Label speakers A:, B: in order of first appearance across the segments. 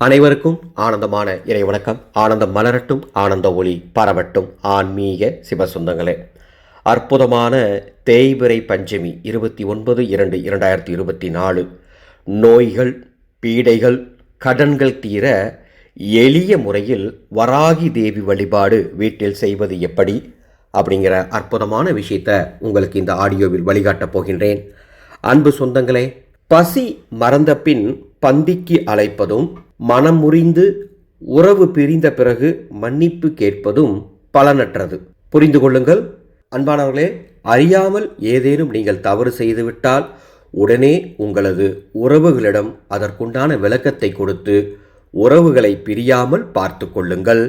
A: அனைவருக்கும் ஆனந்தமான இறை வணக்கம். ஆனந்தம் மலரட்டும் ஆனந்த ஒளி பரவட்டும். ஆன்மீக சிவசுந்தங்களே அற்புதமான தேய்பிரை பஞ்சமி இருபத்தி ஒன்பது இரண்டு இரண்டாயிரத்தி இருபத்தி நாலு. நோய்கள் பீடைகள் கடன்கள் தீர எளிய முறையில் வராகி தேவி வழிபாடு வீட்டில் செய்வது எப்படி? அப்படிங்கிற அற்புதமான விஷயத்தை உங்களுக்கு இந்த ஆடியோவில் வழிகாட்டப் போகின்றேன். அன்பு சொந்தங்களே பசி மறந்த பின் பந்திக்கு அழைப்பதும் மனம் முறிந்து உறவு பிரிந்த பிறகு மன்னிப்பு கேட்பதும் பலனற்றது. புரிந்து கொள்ளுங்கள். அன்பானவர்களே அறியாமல் ஏதேனும் நீங்கள் தவறு செய்துவிட்டால் உடனே உங்களது உறவுகளிடம் அதற்குண்டான விளக்கத்தை கொடுத்து உறவுகளை பிரியாமல் பார்த்து கொள்ளுங்கள்.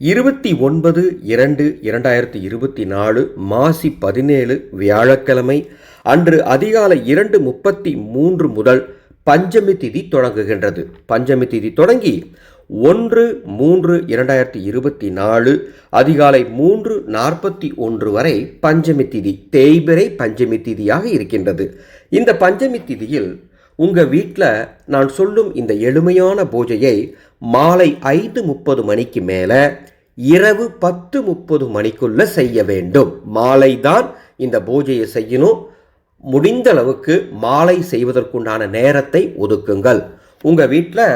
A: இருபத்தி ஒன்பது இரண்டு இரண்டாயிரத்தி இருபத்தி நாலு மாசி பதினேழு வியாழக்கிழமை அன்று அதிகாலை இரண்டு முப்பத்தி மூன்று முதல் பஞ்சமி திதி தொடங்குகின்றது. பஞ்சமி திதி தொடங்கி ஒன்று மூன்று இரண்டாயிரத்தி இருபத்தி நாலு அதிகாலை மூன்று நாற்பத்தி ஒன்று வரை பஞ்சமி திதி தேய்பிரை பஞ்சமி திதியாக இருக்கின்றது. இந்த பஞ்சமி திதியில் உங்கள் வீட்டில் நான் சொல்லும் இந்த எளிமையான பூஜையை மாலை ஐந்து முப்பது மணிக்கு மேலே இரவு பத்து முப்பது மணிக்குள்ளே செய்ய வேண்டும். மாலைதான் இந்த பூஜையை செய்யணும். முடிந்த அளவுக்கு மாலை செய்வதற்குண்டான நேரத்தை ஒதுக்குங்கள். உங்கள் வீட்டில்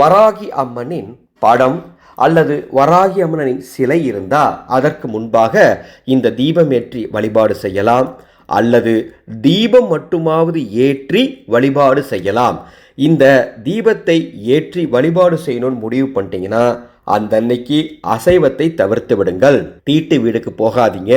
A: வராகி அம்மனின் படம் அல்லது வராகி அம்மனின் சிலை இருந்தால் அதற்கு முன்பாக இந்த தீபம் ஏற்றி வழிபாடு செய்யலாம். அல்லது தீபம் மட்டுமாவது ஏற்றி வழிபாடு செய்யலாம். இந்த தீபத்தை ஏற்றி வழிபாடு செய்யணும்னு முடிவு பண்ணிட்டீங்கன்னா அந்த அன்னைக்கு அசைவத்தை தவிர்த்து விடுங்கள். தீட்டு வீடுக்கு போகாதீங்க.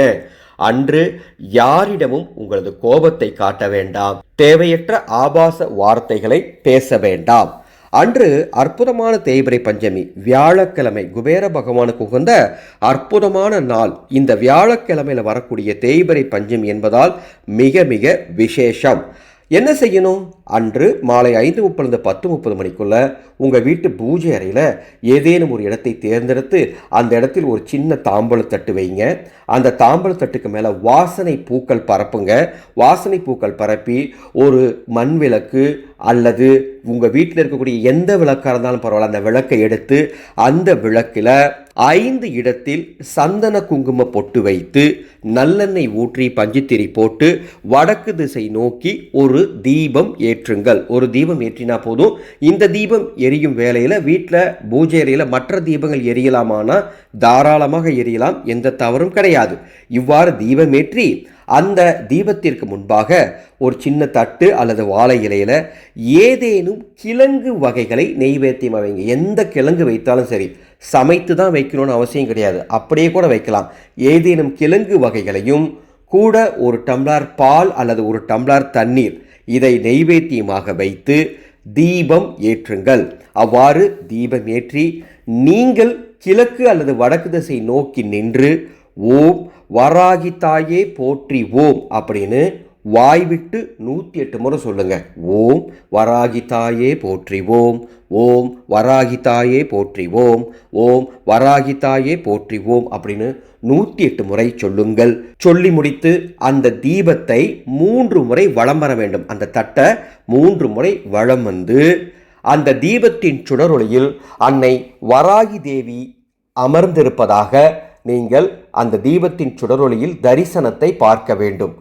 A: அன்று யாரிடமும் உங்களது கோபத்தை காட்ட வேண்டாம். தேவையற்ற ஆபாச வார்த்தைகளை பேச வேண்டாம். அன்று அற்புதமான தேய்பிரை பஞ்சமி வியாழக்கிழமை குபேர பகவானுக்கு உகந்த அற்புதமான நாள். இந்த வியாழக்கிழமையில் வரக்கூடிய தேய்பிரை பஞ்சமி என்பதால் மிக மிக விசேஷம். என்ன செய்யணும்? அன்று மாலை ஐந்து முப்பது பத்து முப்பது மணிக்குள்ள உங்கள் வீட்டு பூஜை அறையில் ஏதேனும் ஒரு இடத்தை தேர்ந்தெடுத்து அந்த இடத்தில் ஒரு சின்ன தாம்பழத்தட்டு வைங்க. அந்த தாம்பழத்தட்டுக்கு மேலே வாசனை பூக்கள் பரப்புங்க. வாசனை பூக்கள் பரப்பி ஒரு மண் விளக்கு அல்லது உங்கள் வீட்டில் இருக்கக்கூடிய எந்த விளக்காக இருந்தாலும் பரவாயில்ல அந்த விளக்கை எடுத்து அந்த விளக்கில் ஐந்து இடத்தில் சந்தன குங்கும பொட்டு வைத்து நல்லெண்ணெய் ஊற்றி பஞ்சுத்திரி போட்டு வடக்கு திசை நோக்கி ஒரு தீபம் ஏற்றுங்கள். ஒரு தீபம் ஏற்றினா போதும். இந்த தீபம் எரியும் வேலையில் வீட்டில் பூஜை அறையில் மற்ற தீபங்கள் எரியலாமானா? தாராளமாக எரியலாம். எந்த தவறும் கிடையாது. இவ்வாறு தீபம் ஏற்றி அந்த தீபத்திற்கு முன்பாக ஒரு சின்ன தட்டு அல்லது வாழை இலையில் ஏதேனும் கிழங்கு வகைகளை நெய்வேத்தியம் வைங்க. எந்த கிழங்கு வைத்தாலும் சரி சமைத்து தான் வைக்கணும்னு அவசியம் கிடையாது. அப்படியே கூட வைக்கலாம். ஏதேனும் கிழங்கு வகைகளையும் கூட ஒரு டம்ளார் பால் அல்லது ஒரு டம்ளார் தண்ணீர் இதை நெய்வேத்தியமாக வைத்து தீபம் ஏற்றுங்கள். அவ்வாறு தீபம் ஏற்றி நீங்கள் கிழக்கு அல்லது வடக்கு திசை நோக்கி நின்று ஓம் வராகி தாயே போற்றி ஓம் அப்படின்னு வாய் விட்டு நூற்றி எட்டு முறை சொல்லுங்க. ஓம் வராகி தாயே போற்றி ஓம். ஓம் வராகி தாயே போற்றி ஓம். ஓம் வராகி தாயே போற்றி ஓம் அப்படின்னு நூற்றி எட்டு முறை சொல்லுங்கள். சொல்லி முடித்து அந்த தீபத்தை மூன்று முறை வளம் வர வேண்டும். அந்த தட்டை மூன்று முறை வளம் வந்து அந்த தீபத்தின் சுடரொளியில் அன்னை வராகி தேவி அமர்ந்திருப்பதாக நீங்கள் அந்த தீபத்தின் சுடரொளியில் தரிசனத்தை பார்க்க வேண்டும்.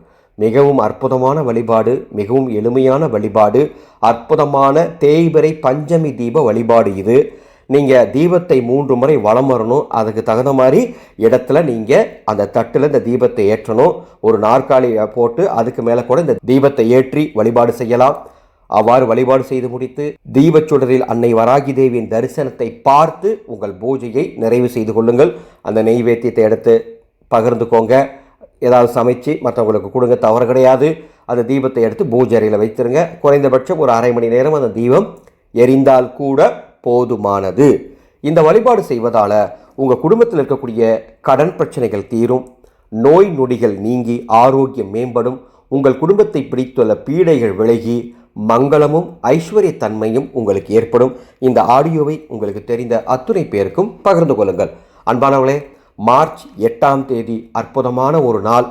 A: மிகவும் அற்புதமான வழிபாடு மிகவும் எளிமையான வழிபாடு அற்புதமான தேய்பிரை பஞ்சமி தீப வழிபாடு இது. நீங்கள் தீபத்தை மூன்று முறை வளம் வரணும். அதுக்கு தகுந்த மாதிரி இடத்துல நீங்கள் அந்த தட்டில் இந்த தீபத்தை ஏற்றணும். ஒரு நாற்காலியை போட்டு அதுக்கு மேலே கூட இந்த தீபத்தை ஏற்றி வழிபாடு செய்யலாம். அவ்வாறு வழிபாடு செய்து முடித்து தீபச்சுடரில் அன்னை வராகி தேவியின் தரிசனத்தை பார்த்து உங்கள் பூஜையை நிறைவு செய்து கொள்ளுங்கள். அந்த நெய்வேத்தியத்தை எடுத்து பகிர்ந்துக்கோங்க. ஏதாவது சமைச்சு மற்றவங்களுக்கு கொடுங்க தவறு கிடையாது. அந்த தீபத்தை எடுத்து பூஜை அறையில் வைத்திருங்க. குறைந்தபட்சம் ஒரு அரை மணி நேரம் அந்த தீபம் எரிந்தால் கூட போதுமானது. இந்த வழிபாடு செய்வதால் உங்கள் குடும்பத்தில் இருக்கக்கூடிய கடன் பிரச்சனைகள் தீரும் நோய் நொடிகள் நீங்கி ஆரோக்கியம் மேம்படும் உங்கள் குடும்பத்தை பிடித்துள்ள பீடைகள் விலகி மங்களமும் ஐஸ்வர்ய தன்மையும் உங்களுக்கு ஏற்படும். இந்த ஆடியோவை உங்களுக்கு தெரிந்த அத்துணை பேருக்கும் பகிர்ந்து கொள்ளுங்கள். அன்பானவர்களே மார்ச் எட்டாம் தேதி அற்புதமான ஒரு நாள்.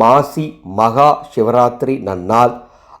A: மாசி மகா சிவராத்திரி நன்னாள்.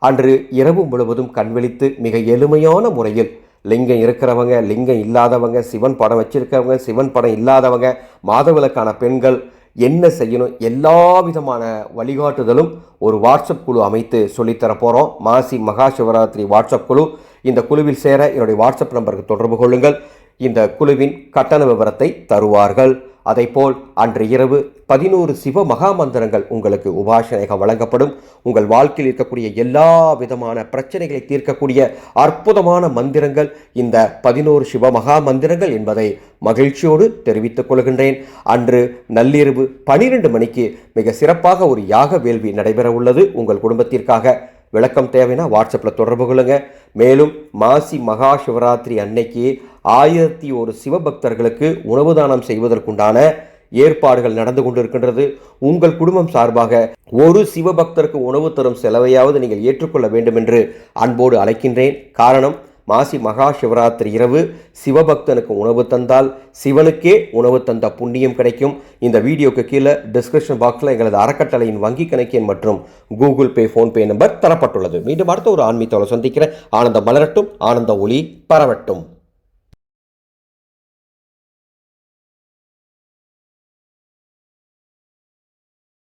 A: அன்று இரவு முழுவதும் கண்விழித்து மிக எளிமையான முறையில் லிங்கம் இருக்கிறவங்க லிங்கம் இல்லாதவங்க சிவன் படம் வச்சிருக்கவங்க சிவன் படம் இல்லாதவங்க மாதவிலக்கான பெண்கள் என்ன செய்யணும்? எல்லா விதமான வழிகாட்டுதலும் ஒரு வாட்ஸ்அப் குழு அமைத்து சொல்லித்தர போகிறோம் மாசி மகா சிவராத்திரி வாட்ஸ்அப் குழு. இந்த குழுவில் சேர என்னுடைய வாட்ஸ்அப் நம்பருக்கு தொடர்பு கொள்ளுங்கள். இந்த குழுவின் கட்டண விவரத்தை தருவார்கள். அதைப்போல் அன்று இரவு பதினோரு சிவ மகா மந்திரங்கள் உங்களுக்கு உபாசனைக வழங்கப்படும். உங்கள் வாழ்க்கையில் இருக்கக்கூடிய எல்லா விதமான பிரச்சனைகளை தீர்க்கக்கூடிய அற்புதமான மந்திரங்கள் இந்த பதினோரு சிவ மகா மந்திரங்கள் என்பதை மகிழ்ச்சியோடு தெரிவித்துக் கொள்கின்றேன். அன்று நள்ளிரவு பனிரெண்டு மணிக்கு மிக சிறப்பாக ஒரு யாக வேள்வி நடைபெற உள்ளது. உங்கள் குடும்பத்திற்காக விளக்கம் தேவைன்னா வாட்ஸ்அப்பில் தொடர்பு கொள்ளுங்கள் மேலும் மாசி மகா சிவராத்திரி அன்னைக்கு ஆயிரத்தி ஒரு சிவபக்தர்களுக்கு உணவு தானம் செய்வதற்குண்டான ஏற்பாடுகள் நடந்து கொண்டிருக்கின்றது. உங்கள் குடும்பம் சார்பாக ஒரு சிவபக்தருக்கு உணவு தரும் செலவையாவது நீங்கள் ஏற்றுக்கொள்ள வேண்டும் என்று அன்போடு அழைக்கின்றேன். காரணம் மாசி மகா சிவராத்திரி இரவு சிவபக்தனுக்கு உணவு தந்தால் சிவனுக்கே உணவு தந்த புண்ணியம் கிடைக்கும். இந்த வீடியோக்கு கீழே டிஸ்கிரிப்ஷன் பாக்ஸில் எங்களது அறக்கட்டளையின் வங்கி கணக்கின் மற்றும் கூகுள் பே ஃபோன்பே நம்பர் தரப்பட்டுள்ளது. மீண்டும் அடுத்த ஒரு ஆன்மீகத்தோட சந்திக்கிறேன். ஆனந்த மலரட்டும் ஆனந்த ஒளி பரவட்டும்.